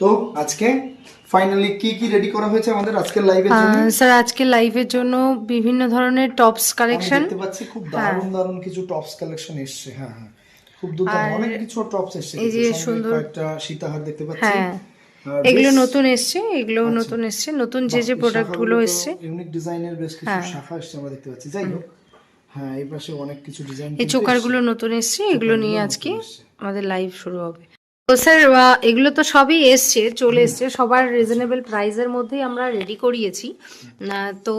তো আজকে ফাইনালি কি কি রেডি করা হয়েছে আমাদের আজকের লাইভের জন্য? স্যার আজকে লাইভের জন্য বিভিন্ন ধরনের টপস কালেকশন দেখতে পাচ্ছি খুব দারুণ দারুণ কিছু টপস কালেকশন এসছে। হ্যাঁ হ্যাঁ। খুব দুর্দান্ত। অনেক কিছু টপস এসছে। এই যে সুন্দর- কয়েকটা সীতাহার দেখতে পাচ্ছি। হ্যাঁ। এগুলো নতুন এসছে এগুলো নতুন এসছে। নতুন যে যে প্রোডাক্টগুলো এসছে। ইউনিক ডিজাইনের বেশ কিছু হ্যাঁ। শাখা এসছে আমরা দেখতে পাচ্ছি। যাই হোক। হ্যাঁ এই পাশে অনেক কিছু ডিজাইন এই চোকারগুলো নতুন এসছে এগুলো নিয়ে আজকে আমাদের লাইভ শুরু হবে। তো স্যার এগুলো তো সবই এসছে চলে এসছে। সবার রিজনেবল প্রাইসের মধ্যেই আমরা রেডি করিয়েছি। তো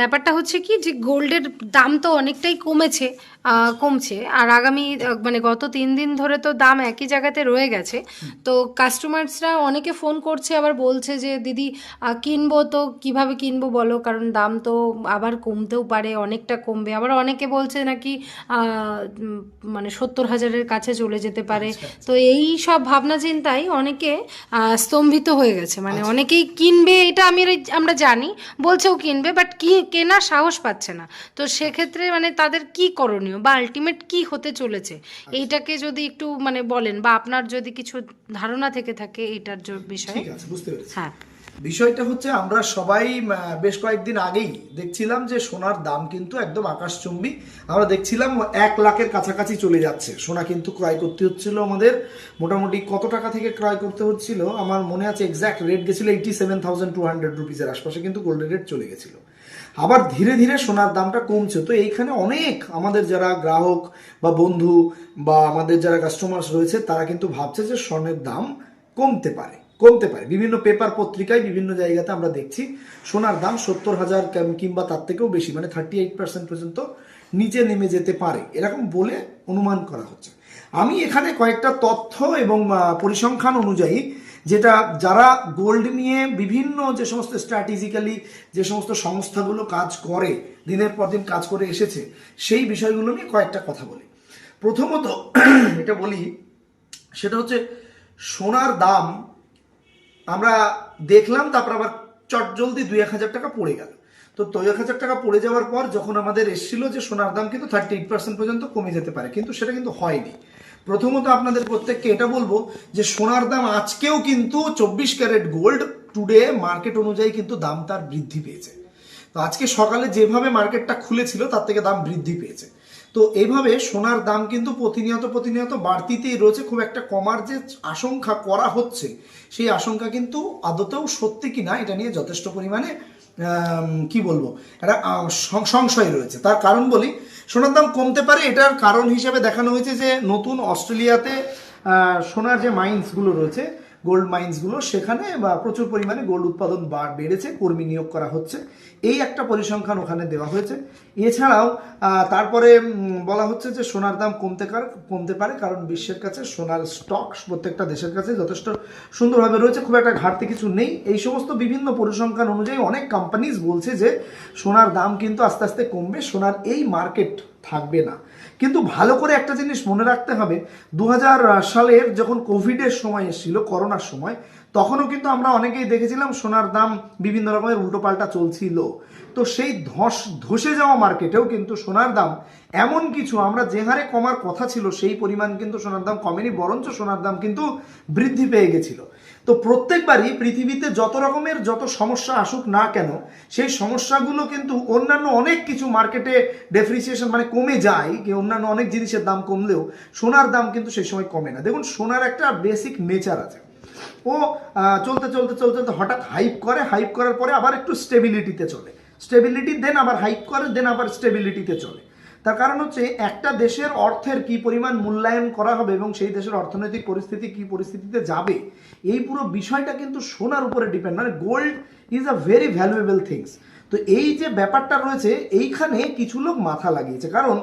ব্যাপারটা হচ্ছে কি যে গোল্ডের দাম তো অনেকটাই কমেছে কমছে। আর আগামী মানে গত তিন দিন ধরে তো দাম একই জায়গাতে রয়ে গেছে। তো কাস্টমার্সরা অনেকে ফোন করছে আবার বলছে যে দিদি কিনবো তো কীভাবে কিনবো বলো? কারণ দাম তো আবার কমতেও পারে অনেকটা কমবে। আবার অনেকে বলছে নাকি মানে সত্তর হাজারের কাছে চলে যেতে পারে। তো এই সব ভাবনা চিন্তায় অনেকে স্তম্ভিত হয়ে গেছে। মানে অনেকেই কিনবে এটা আমি আমরা জানি বলছেও কিনবে বাট কি কেনার সাহস পাচ্ছে না। তো সেক্ষেত্রে মানে তাদের কি করণীয় বা আলটিমেট কি হতে চলেছে? এইটাকে যদি একটু মানে বলেন বা আপনার যদি কিছু ধারণা থেকে থাকে এটার বিষয়ে। হ্যাঁ। বিষয়টা হচ্ছে আমরা সবাই বেশ কয়েকদিন আগেই দেখছিলাম যে সোনার দাম কিন্তু একদম আকাশচুম্বী। আমরা দেখছিলাম এক লাখের কাছাকাছি চলে যাচ্ছে। সোনা কিন্তু ক্রয় করতে হচ্ছিল আমাদের। মোটামুটি কত টাকা থেকে ক্রয় করতে হচ্ছিল? আমার মনে আছে এক্স্যাক্ট রেট গেছিল eighty seven thousand two hundred রুপিসের আশপাশে, কিন্তু গোল্ডের রেট চলে গেছিল। আবার ধীরে ধীরে সোনার দামটা কমছে। তো এইখানে অনেক আমাদের যারা গ্রাহক বা বন্ধু বা আমাদের যারা কাস্টমার্স রয়েছে, তারা কিন্তু ভাবছে যে স্বর্ণের দাম কমতে পারে। কমতে পারে। বিভিন্ন পেপার পত্রিকায় বিভিন্ন জায়গাতে আমরা দেখছি সোনার দাম সত্তর হাজার কিংবা তার থেকেও বেশি মানে থার্টি এইট পার্সেন্ট পর্যন্ত নিচে নেমে যেতে পারে। এরকম বলে অনুমান করা হচ্ছে। আমি এখানে কয়েকটা তথ্য এবং পরিসংখ্যান অনুযায়ী যেটা যারা গোল্ড নিয়ে বিভিন্ন যে সমস্ত স্ট্র্যাটেজিক্যালি যে সমস্ত সংস্থাগুলো কাজ করে, দিনের পর দিন কাজ করে এসেছে, সেই বিষয়গুলো নিয়ে কয়েকটা কথা বলি। প্রথমত এটা বলি, সেটা হচ্ছে সোনার দাম আমরা দেখলাম, তারপর আবার চট জলদি দুই এক হাজার টাকা পড়ে গেল। তো দুই এক হাজার টাকা পড়ে যাওয়ার পর যখন আমাদের এসেছিল যে সোনার দাম কিন্তু থার্টি এইট পার্সেন্ট পর্যন্ত কমে যেতে পারে, কিন্তু সেটা কিন্তু হয়নি। প্রথমত আপনাদের প্রত্যেককে এটা বলব যে সোনার দাম আজকেও কিন্তু চব্বিশ ক্যারেট গোল্ড টুডে মার্কেট অনুযায়ী কিন্তু দাম তার বৃদ্ধি পেয়েছে। তো আজকে সকালে যেভাবে মার্কেটটা খুলেছিল, তার থেকে দাম বৃদ্ধি পেয়েছে। তো এইভাবে সোনার দাম কিন্তু প্রতিনিয়ত প্রতিনিয়ত বাড়তিতেই রয়েছে। খুব একটা কমার যে আশঙ্কা করা হচ্ছে, সেই আশঙ্কা কিন্তু আদতেও সত্যি কি না এটা নিয়ে যথেষ্ট পরিমাণে কি বলব, একটা সংশয় রয়েছে। তার কারণ বলি, সোনার দাম কমতে পারে এটার কারণ হিসেবে দেখানো হয়েছে যে নতুন অস্ট্রেলিয়াতে সোনার যে মাইন্সগুলো রয়েছে গোল্ড মাইন্সগুলো সেখানে বা প্রচুর পরিমাণে গোল্ড উৎপাদন বেড়েছে, কর্মী নিয়োগ করা হচ্ছে। এই একটা পরিসংখ্যান ওখানে দেওয়া হয়েছে। এছাড়াও তারপরে বলা হচ্ছে যে সোনার দাম কমতে কমতে পারে কারণ বিশ্বের কাছে সোনার স্টক প্রত্যেকটা দেশের কাছে যথেষ্ট সুন্দরভাবে রয়েছে, খুব একটা ঘাটতি কিছু নেই। এই সমস্ত বিভিন্ন পরিসংখ্যান অনুযায়ী অনেক কোম্পানিজ বলছে যে সোনার দাম কিন্তু আস্তে আস্তে কমবে, সোনার এই মার্কেট থাকবে না। কিন্তু ভালো করে একটা জিনিস মনে রাখতে হবে দু হাজার সালের যখন কোভিডের সময় এসেছিল, করোনার সময়, তখনও কিন্তু আমরা অনেকেই দেখেছিলাম সোনার দাম বিভিন্ন রকমের উল্টোপাল্টা চলছিল। তো সেই ধস, ধসে যাওয়া মার্কেটেও কিন্তু সোনার দাম এমন কিছু, আমরা যে হারে কমার কথা ছিল, সেই পরিমাণ কিন্তু সোনার দাম কমেনি, বরঞ্চ সোনার দাম কিন্তু বৃদ্ধি পেয়ে গেছিল। তো প্রত্যেকবারই পৃথিবীতে যত রকমের যত সমস্যা আসুক না কেন, সেই সমস্যাগুলো কিন্তু অন্যান্য অনেক কিছু মার্কেটে ডেপ্রিসিয়েশন মানে কমে যায়, কি অন্যান্য অনেক জিনিসের দাম কমলেও সোনার দাম কিন্তু সেই সময় কমে না। দেখুন, সোনার একটা বেসিক নেচার আছে। ও চলতে চলতে চলতে চলতে হঠাৎ হাইপ করে হাইপ করার পরে আবার একটু স্টেবিলিটিতে চলে। স্টেবিলিটি দেন আবার হাইপ করে দেন আবার স্টেবিলিটিতে চলে। তার কারণ হচ্ছে একটা দেশের অর্থের কি পরিমাণ মূল্যায়ন করা হবে এবং সেই দেশের অর্থনৈতিক পরিস্থিতি কি পরিস্থিতিতে যাবে, এই পুরো বিষয়টা কিন্তু সোনার উপরে ডিপেন্ড মানে gold is a very valuable things তো এই যে ব্যাপারটা রয়েছে, এইখানে কিছু লোক মাথা লাগিয়েছে। কারণ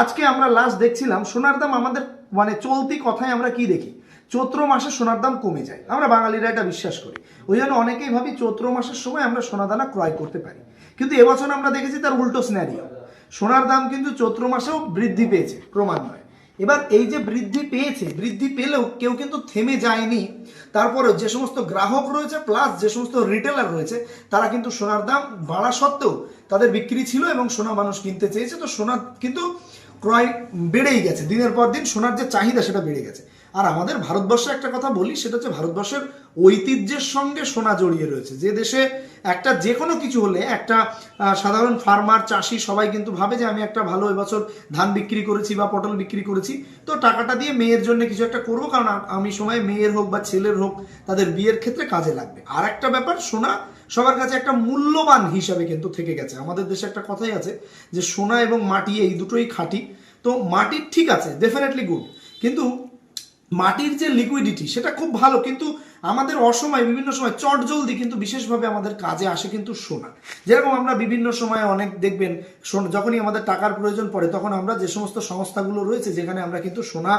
আজকে আমরা লাস্ট দেখছিলাম, সোনার দাম আমাদের মানে চলতি কথায় আমরা কি দেখি? চৈত্র মাসে সোনার দাম কমে যায়। আমরা বাঙালিরা এটা বিশ্বাস করি। ওই জন্য অনেকেই ভাবি চৈত্র মাসের সময় আমরা সোনাদানা ক্রয় করতে পারি। কিন্তু এবছর আমরা দেখেছি তার উল্টো স্ন্যারিও সোনার দাম কিন্তু চৈত্র মাসেও বৃদ্ধি পেয়েছে ক্রমান্বয়ে এবার এই যে বৃদ্ধি পেয়েছে, বৃদ্ধি পেলেও কেউ কিন্তু থেমে যায়নি। তারপরে যে সমস্ত গ্রাহক রয়েছে প্লাস যে সমস্ত রিটেলার রয়েছে, তারা কিন্তু সোনার দাম বাড়া সত্ত্বেও তাদের বিক্রি ছিল এবং সোনা মানুষ কিনতে চেয়েছে। তো সোনা কিন্তু ক্রয় বেড়েই গেছে। দিনের পর দিন সোনার যে চাহিদা, সেটা বেড়ে গেছে। আর আমাদের ভারতবর্ষে একটা কথা বলি, সেটা হচ্ছে ভারতবর্ষের ঐতিহ্যের সঙ্গে সোনা জড়িয়ে রয়েছে। যে দেশে একটা যে কোনো কিছু হলে, একটা সাধারণ ফার্মার চাষি সবাই কিন্তু ভাবে যে আমি একটা ভালো এবছর ধান বিক্রি করেছি বা পটল বিক্রি করেছি। তো টাকাটা দিয়ে মেয়ের জন্য কিছু একটা করব, কারণ আমি সময় মেয়ের হোক বা ছেলের হোক, তাদের বিয়ের ক্ষেত্রে কাজে লাগবে। আর একটা ব্যাপার, সোনা সবার কাছে একটা মূল্যবান হিসাবে কিন্তু থেকে গেছে। আমাদের দেশে একটা কথাই আছে যে সোনা এবং মাটি এই দুটোই খাঁটি। তো মাটির ঠিক আছে ডেফিনেটলি গুড কিন্তু মাটির যে লিকুইডিটি সেটা খুব ভালো, কিন্তু আমাদের অসময়, বিভিন্ন সময় চট জলদি কিন্তু বিশেষভাবে আমাদের কাজে আসে কিন্তু সোনা। যেরকম আমরা বিভিন্ন সময় অনেক দেখবেন যখনই আমাদের টাকার প্রয়োজন পড়ে, তখন আমরা যে সমস্ত সংস্থাগুলো রয়েছে, যেখানে আমরা কিন্তু সোনা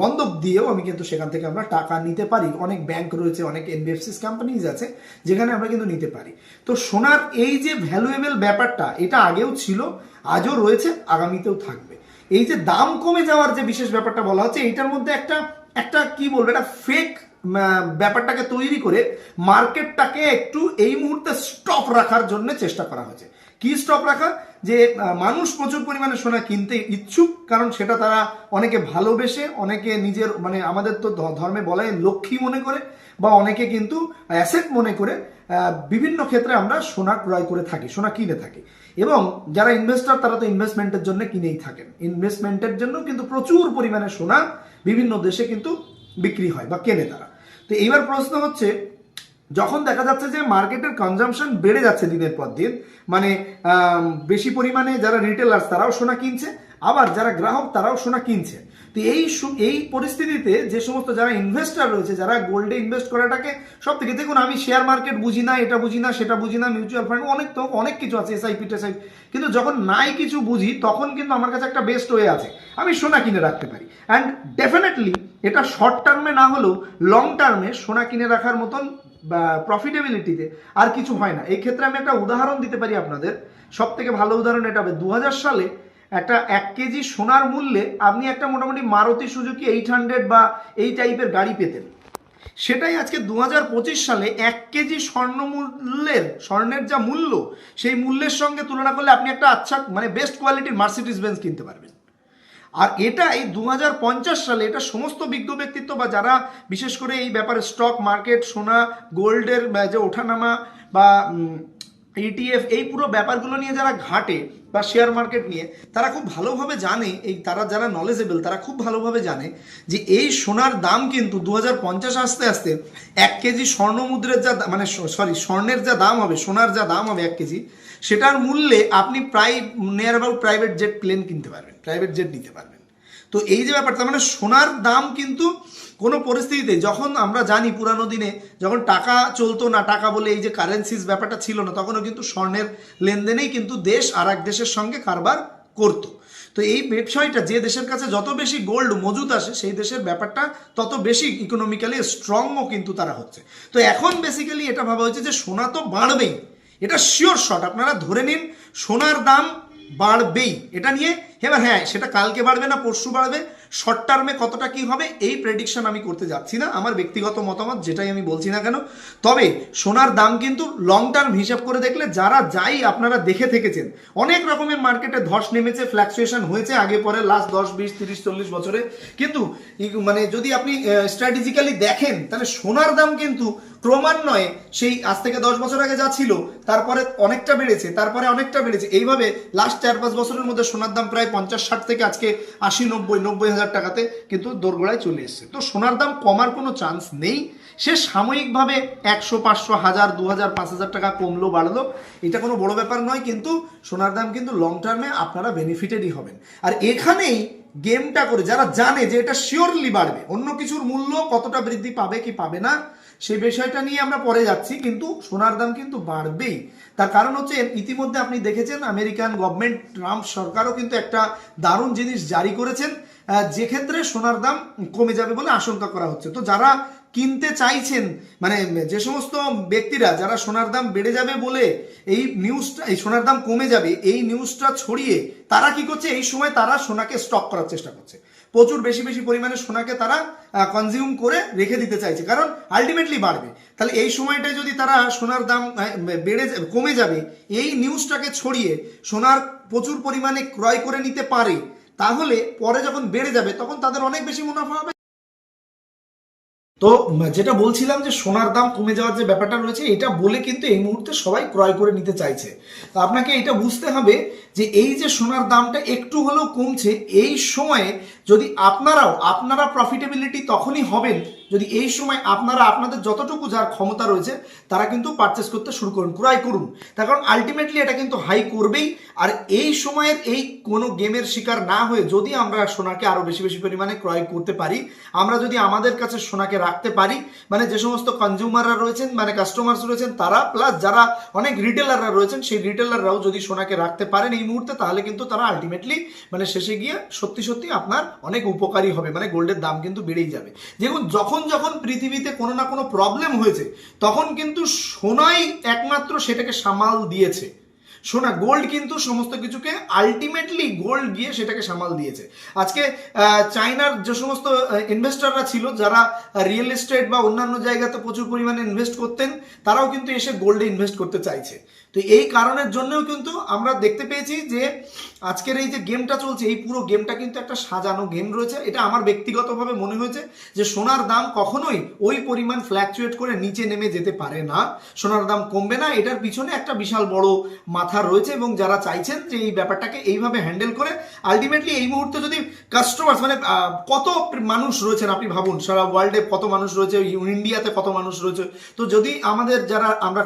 বন্ধক দিয়েও আমি কিন্তু সেখান থেকে আমরা টাকা নিতে পারি। অনেক ব্যাংক রয়েছে, অনেক এনবিএফসিস কোম্পানিজ আছে, যেখানে আমরা কিন্তু নিতে পারি। তো সোনার এই যে ভ্যালুয়েবল ব্যাপারটা, এটা আগেও ছিল, আজও রয়েছে, আগামীতেও থাকবে। এই যে দাম কমে যাওয়ার যে বিশেষ ব্যাপারটা বলা হচ্ছে, এইটার মধ্যে একটা একটা কি বলব, একটা ফেক ব্যাপারটাকে তৈরি করে মার্কেটটাকে একটু এই মুহূর্তে স্টপ রাখার জন্য চেষ্টা করা হয়েছে। কি স্টপ রাখা? যে মানুষ প্রচুর পরিমাণে সোনা কিনতে ইচ্ছুক, কারণ সেটা তারা অনেকে ভালোবেসে, অনেকে নিজের মানে আমাদের তো ধর্মে বলা লক্ষ্মী মনে করে। বা অনেকে কিন্তু অ্যাসেট মনে করে বিভিন্ন ক্ষেত্রে আমরা সোনা ক্রয় করে থাকি, সোনা কিনে থাকি। এবং যারা ইনভেস্টর তারা তো ইনভেস্টমেন্টের জন্য কিনেই থাকেন। ইনভেস্টমেন্টের জন্য কিন্তু প্রচুর পরিমাণে সোনা বিভিন্ন দেশে কিন্তু বিক্রি হয় বা কেনে তারা। তো এইবার প্রশ্ন হচ্ছে, যখন দেখা যাচ্ছে যে মার্কেটের কনজামশন বেড়ে যাচ্ছে দিনের পর দিন মানে বেশি পরিমাণে যারা রিটেলার্স তারাও সোনা কিনছে, আবার যারা গ্রাহক, তারাও সোনা কিনছে। তো এই এই পরিস্থিতিতে যে সমস্ত যারা ইনভেস্টার রয়েছে, যারা গোল্ডে ইনভেস্ট করাটাকে সব থেকে দেখুন আমি শেয়ার মার্কেট বুঝি না, এটা বুঝি না, সেটা বুঝি না মিউচুয়াল ফান্ড অনেক তো, অনেক কিছু আছে এসআইপি টেসআইপি কিন্তু যখন নাই কিছু বুঝি, তখন কিন্তু আমার কাছে একটা বেস্ট ওয়ে আছে। আমি সোনা কিনে রাখতে পারি। অ্যান্ড ডেফিনেটলি এটা শর্ট টার্মে না হলেও লং টার্মে সোনা কিনে রাখার মতন প্রফিটেবিলিটিতে আর কিছু হয় না। এই ক্ষেত্রে আমি একটা উদাহরণ দিতে পারি আপনাদের। সব থেকে ভালো উদাহরণ এটা হবে। দু হাজার সালে একটা এক কেজি সোনার মূল্যে আপনি একটা মোটামুটি মারুতি সুজুকি এইট হান্ড্রেড বা এই টাইপের গাড়ি পেতেন। সেটাই আজকে দু হাজার পঁচিশ সালে এক কেজি স্বর্ণ মূল্যের, স্বর্ণের যা মূল্য, সেই মূল্যের সঙ্গে তুলনা করলে আপনি একটা আচ্ছা মানে বেস্ট কোয়ালিটির মার্সিডিস বেঞ্চ কিনতে পারবেন। আর এটা এই দু সালে এটা সমস্ত বিজ্ঞ ব্যক্তিত্ব বা যারা বিশেষ করে এই ব্যাপারে স্টক মার্কেট সোনা গোল্ডের যে ওঠানামা বা ইটিএফ এই পুরো ব্যাপারগুলো নিয়ে যারা ঘাটে বা শেয়ার মার্কেট নিয়ে, তারা খুব ভালোভাবে জানে, এই তারা যারা নলেজেবল তারা খুব ভালোভাবে জানে যে এই সোনার দাম কিন্তু দু আসতে আসতে এক কেজি স্বর্ণ মুদ্রের যা মানে সরি স্বর্ণের যা দাম হবে, সোনার যা দাম হবে এক কেজি, সেটার মূল্যে আপনি প্রায় near about private jet plane কিনতে পারবেন প্রাইভেট জেট নিতে পারবেন। তো এই যে ব্যাপারটা মানে সোনার দাম কিন্তু কোনো পরিস্থিতিতে যখন আমরা জানি পুরানো দিনে যখন টাকা চলতো না, টাকা বলে এই যে কারেন্সিস ব্যাপারটা ছিল না, তখনও কিন্তু স্বর্ণের লেনদেনেই কিন্তু দেশ আর এক দেশের সঙ্গে কারবার করতো। তো এই ব্যবসায়টা যে দেশের কাছে যত বেশি গোল্ড মজুদ আসে, সেই দেশের ব্যাপারটা তত বেশি ইকোনমিক্যালি স্ট্রংও কিন্তু তারা হচ্ছে। তো এখন বেসিক্যালি এটা ভাবা হয়েছে যে সোনা তো বাড়বেই। এটা শিওর শট আপনারা ধরে নিন সোনার দাম বাড়বেই। এটা নিয়ে, এবার হ্যাঁ সেটা কালকে বাড়বে না, পরশু বাড়বে শর্ট টার্মে কতটা কি হবে, এই প্রেডিকশন আমি করতে যাচ্ছি না। আমার ব্যক্তিগত মতামত যেটাই আমি বলছি না কেন, তবে সোনার দাম কিন্তু লং টার্ম হিসাব করে দেখলে যারা যাই আপনারা দেখে থেকেছেন, অনেক রকমের মার্কেটে ধস নেমেছে ফ্ল্যাকচুয়েশন হয়েছে, আগে পরে লাস্ট দশ, বিশ, তিরিশ, চল্লিশ বছরে। কিন্তু মানে যদি আপনি স্ট্র্যাটেজিক্যালি দেখেন, তাহলে সোনার দাম কিন্তু ক্রমান্বয়ে সেই আজ থেকে দশ বছর আগে যা ছিল, তারপরে অনেকটা বেড়েছে, তারপরে অনেকটা বেড়েছে। এইভাবে লাস্ট চার পাঁচ বছরের মধ্যে সোনার দাম প্রায় পঞ্চাশ, ষাট থেকে আজকে আশি, নব্বই নব্বই হাজার টাকাতে কিন্তু দোরগোড়ায় চলে এসেছে। তো সোনার দাম কমার কোনো চান্স নেই। সে সাময়িকভাবে একশো, পাঁচশো, হাজার, দু হাজার, পাঁচ হাজার টাকা কমলো, বাড়লো। এটা কোনো বড় ব্যাপার নয়, কিন্তু সোনার দাম কিন্তু লং টার্মে আপনারা বেনিফিটেডই হবেন। আর এখানেই গেমটা করে, যারা জানে যে এটা শিওরলি বাড়বে, অন্য কিছুর মূল্য কতটা বৃদ্ধি পাবে কি পাবে না সেই বিষয়টা নিয়ে আমরা পরে যাচ্ছি, কিন্তু সোনার দাম কিন্তু বাড়বেই। তার কারণ হচ্ছে, ইতিমধ্যে আপনি দেখেছেন, আমেরিকান গভর্নমেন্ট, ট্রাম্প সরকারও কিন্তু একটা দারুণ জিনিস জারি করেছেন যে ক্ষেত্রে সোনার দাম কমে যাবে বলে আশঙ্কা করা হচ্ছে। তো যারা কিনতে চাইছেন মানে যে সমস্ত ব্যক্তিরা যারা সোনার দাম বেড়ে যাবে বলে এই নিউজটা এই সোনার দাম কমে যাবে, এই নিউজটা ছড়িয়ে তারা কি করছে? এই সময় তারা সোনাকে স্টক করার চেষ্টা করছে। প্রচুর বেশি বেশি পরিমাণে সোনাকে তারা কনজিউম করে রেখে দিতে চাইছে, কারণ আলটিমেটলি বাড়বে। তাহলে এই সময়টায় যদি তারা সোনার দাম বেড়ে কমে যাবে, এই নিউজটাকে ছড়িয়ে সোনার প্রচুর পরিমাণে ক্রয় করে নিতে পারে, তাহলে পরে যখন বেড়ে যাবে, তখন তাদের অনেক বেশি মুনাফা হবে। তো যেটা বলছিলাম যে সোনার দাম কমে যাওয়ার যে ব্যাপারটা রয়েছে, এটা বলে কিন্তু এই মুহূর্তে সবাই ক্রয় করে নিতে চাইছে। তো আপনাকে এটা বুঝতে হবে যে এই যে সোনার দামটা একটু হলেও কমছে, এই সময়ে যদি আপনারাও, আপনারা প্রফিটেবিলিটি তখনই হবেন যদি এই সময় আপনারা আপনাদের যতটুকু যার ক্ষমতা রয়েছে, তারা কিন্তু পারচেস করতে শুরু করুন, ক্রয় করুন। তার কারণ আলটিমেটলি এটা কিন্তু হাই করবেই। আর এই সময়ের এই কোনো গেমের শিকার না হয়ে যদি আমরা সোনাকে আরও বেশি বেশি পরিমাণে ক্রয় করতে পারি, আমরা যদি আমাদের কাছে সোনাকে রাখতে পারি মানে যে সমস্ত কনজিউমাররা রয়েছেন মানে কাস্টমার্স রয়েছেন, তারা প্লাস যারা অনেক রিটেলাররা রয়েছেন, সেই রিটেলাররাও যদি সোনাকে রাখতে পারেন এই মুহূর্তে, তাহলে কিন্তু তারা আলটিমেটলি মানে শেষে গিয়ে সত্যি সত্যি আপনার অনেক উপকারী হবে মানে গোল্ডের দাম কিন্তু বেড়েই যাবে। দেখুন, যখন যখন পৃথিবীতে কোনো না কোনো প্রবলেম হয়েছে, তখন কিন্তু সোনাই একমাত্র সেটাকে সামাল দিয়েছে। সোনা গোল্ড কিন্তু সমস্ত কিছুকে আলটিমেটলি গোল্ড গিয়ে সেটাকে সামাল দিয়েছে। আজকে চায়নার যে সমস্ত ইনভেস্টররা ছিল, যারা রিয়েল এস্টেট বা অন্যান্য জায়গাতে প্রচুর পরিমাণে ইনভেস্ট করতেন, তারাও কিন্তু এসে গোল্ডে ইনভেস্ট করতে চাইছে। তো এই কারণের জন্যও কিন্তু আমরা দেখতে পেয়েছি যে আজকের এই যে গেমটা চলছে, এই পুরো গেমটা কিন্তু একটা সাজানো গেম রয়েছে। এটা আমার ব্যক্তিগতভাবে মনে হয়েছে যে সোনার দাম কখনোই ওই পরিমাণ ফ্ল্যাকচুয়েট করে নিচে নেমে যেতে পারে না। সোনার দাম কমবে না, এটার পিছনে একটা বিশাল বড় মাথা রয়েছে এবং যারা চাইছেন যে এই ব্যাপারটাকে এইভাবে হ্যান্ডেল করে আলটিমেটলি এই মুহূর্তে যদি কাস্টমার্স মানে কত মানুষ রয়েছেন আপনি ভাবুন, সারা ওয়ার্ল্ডে কত মানুষ রয়েছে ইন্ডিয়াতে কত মানুষ রয়েছে। তো যদি আমাদের যারা, আমরা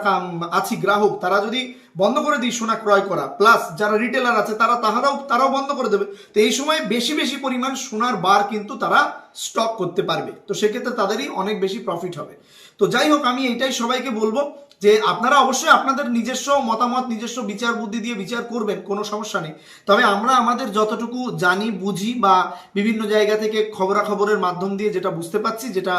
আছি গ্রাহক, তারা যদি বন্ধ করে দিই সোনা ক্রয় করা প্লাস যারা রিটেলার আছে, তারা তাহারাও, তারাও বন্ধ করে দেবে। তো এই সময় বেশি বেশি পরিমাণ সোনার বার কিন্তু তারা স্টক করতে পারবে। তো সেক্ষেত্রে তাদেরই অনেক বেশি প্রফিট হবে। তো যাই হোক, আমি এটাই সবাইকে বলব। যে আপনারা অবশ্যই আপনাদের নিজস্ব মতামত, নিজস্ব বিচার বুদ্ধি দিয়ে বিচার করবেন, কোনো সমস্যা নেই। তবে আমরা আমাদের যতটুকু জানি, বুঝি বা বিভিন্ন জায়গা থেকে খবরাখবরের মাধ্যম দিয়ে যেটা বুঝতে পারছি, যেটা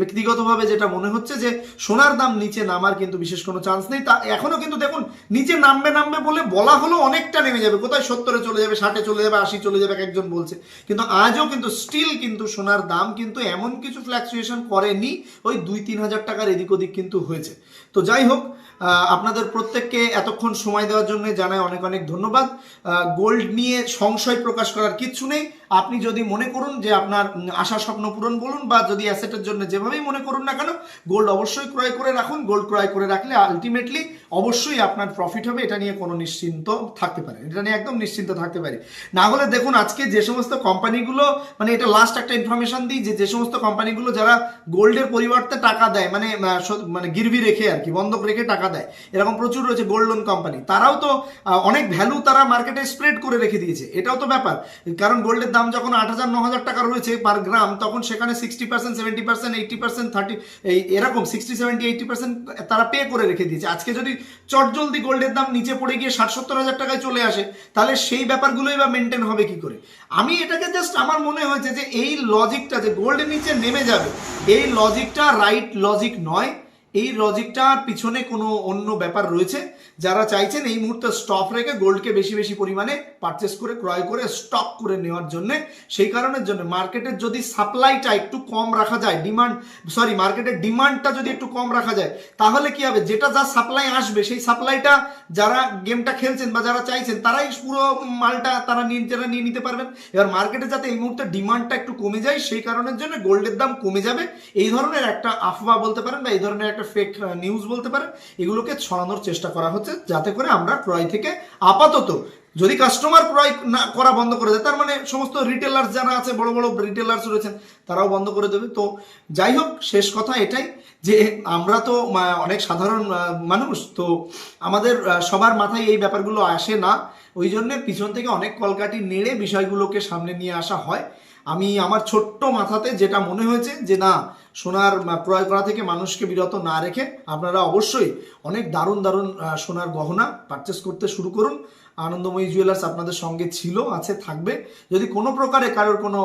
ব্যক্তিগতভাবে যেটা মনে হচ্ছে যে সোনার দাম নিচে নামার কিন্তু বিশেষ কোনো চান্স নেই। তা এখনও কিন্তু দেখুন, নিচে নামবে নামবে বলে বলা হলো অনেকটা নেমে যাবে। কোথায় সত্তরে চলে যাবে, ষাটে চলে যাবে, আশি চলে যাবে একজন বলছে। কিন্তু আজও কিন্তু স্টিল কিন্তু সোনার দাম কিন্তু এমন কিছু ফ্ল্যাকচুয়েশন করেনি, ওই দুই তিন হাজার টাকার এদিক ওদিক কিন্তু হয়েছে। তো যাই হোক আপনাদের প্রত্যেককে এতক্ষণ সময় দেওয়ার জন্য জানায় অনেক অনেক ধন্যবাদ। গোল্ড নিয়ে সংশয় প্রকাশ করার কিচ্ছু নেই। আপনি যদি মনে করুন যে আপনার আশা স্বপ্ন পূরণ বলুন বা যদি অ্যাসেটের জন্য যেভাবেই মনে করুন না কেন গোল্ড অবশ্যই ক্রয় করে রাখুন। গোল্ড ক্রয় করে রাখলে আলটিমেটলি অবশ্যই আপনার প্রফিট হবে। এটা নিয়ে কোনো নিশ্চিন্ত থাকতে পারে এটা নিয়ে একদম নিশ্চিন্ত থাকতে পারে। না হলে দেখুন, আজকে যে সমস্ত কোম্পানিগুলো মানে এটা লাস্ট একটা ইনফরমেশন দিই যে যে সমস্ত কোম্পানিগুলো যারা গোল্ডের পরিবর্তে টাকা দেয় মানে মানে গিরবি রেখে আর কি, বন্ধক রেখে টাকা দেয়, এরকম প্রচুর রয়েছে গোল্ড লোন কোম্পানি তারাও তো অনেক ভ্যালু তারা মার্কেটে স্প্রেড করে রেখে দিয়েছে। এটাও তো ব্যাপার। কারণ গোল্ডের দাম যখন আট হাজার, ন হাজার টাকা রয়েছে পার গ্রাম তখন সেখানে sixty percent seventy percent eighty percent thirty এই এরকম সিক্সটি সেভেন্টি এইটি পার্সেন্ট তারা পে করে রেখে দিয়েছে। আজকে যদি চটজলদি গোল্ডের দাম নিচে পড়ে গিয়ে ষাট, সত্তর হাজার টাকায় চলে আসে, তাহলে সেই ব্যাপারগুলোই বা মেনটেন হবে কি করে? আমি এটাকে জাস্ট আমার মনে হয়েছে যে এই লজিকটা যে গোল্ডের নিচে নেমে যাবে, এই লজিকটা রাইট লজিক নয়। এই লজিকটার পিছনে কোনো অন্য ব্যাপার রয়েছে? যারা চাইছেন এই মুহূর্তে স্টপ রেখে গোল্ডকে বেশি বেশি পরিমাণে পারচেস করে, ক্রয় করে স্টক করে নেওয়ার জন্য, সেই কারণের জন্য মার্কেটের যদি সাপ্লাইটা একটু কম রাখা যায় ডিমান্ড সরি মার্কেটের ডিমান্ডটা যদি একটু কম রাখা যায়, তাহলে কি হবে? যেটা যা সাপ্লাই আসবে, সেই সাপ্লাইটা যারা গেমটা খেলছেন বা যারা চাইছেন, তারাই পুরো মালটা তারা নিজেরা নিয়ে নিতে পারবেন। এবার মার্কেটে যাতে এই মুহূর্তে ডিমান্ডটা একটু কমে যায়, সেই কারণের জন্য গোল্ডের দাম কমে যাবে। এই ধরনের একটা আফওয়া বলতে পারেন বা এই ধরনের একটা ফেক নিউজ বলতে পারেন এগুলোকে ছড়ানোর চেষ্টা করা হচ্ছে যাতে করে আমরা ক্রয় থেকে আপাতত যদি কাস্টমার ক্রয় না করা বন্ধ করে দেয়, তার মানে সমস্ত রিটেলার্স যারা আছে, বড় বড় রিটেলার্স রয়েছেন, তারাও বন্ধ করে দেবে। তো যাই হোক, শেষ কথা এটাই যে আমরা তো অনেক সাধারণ মানুষ, তো আমাদের সবার মাথায় এই ব্যাপারগুলো আসে না। ওই জন্যে পিছন থেকে অনেক কলকাটি নেড়ে বিষয়গুলোকে সামনে নিয়ে আসা হয়। আমি আমার ছোট্ট মাথাতে যেটা মনে হয়েছে যে না, সোনার ক্রয় করা থেকে মানুষকে বিরত না রেখে আপনারা অবশ্যই অনেক দারুণ দারুণ সোনার গহনা পারচেস করতে শুরু করুন। আনন্দময়ী জুয়েলার্স আপনাদের সঙ্গে ছিল, আছে, থাকবে। যদি কোনো প্রকারে কারোর কোনো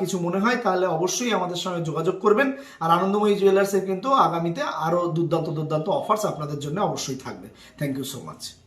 কিছু মনে হয়, তাহলে অবশ্যই আমাদের সঙ্গে যোগাযোগ করবেন। আর আনন্দময়ী জুয়েলার্সের কিন্তু আগামীতে আরও দুর্দান্ত দুর্দান্ত অফার্স আপনাদের জন্য অবশ্যই থাকবে। Thank you so much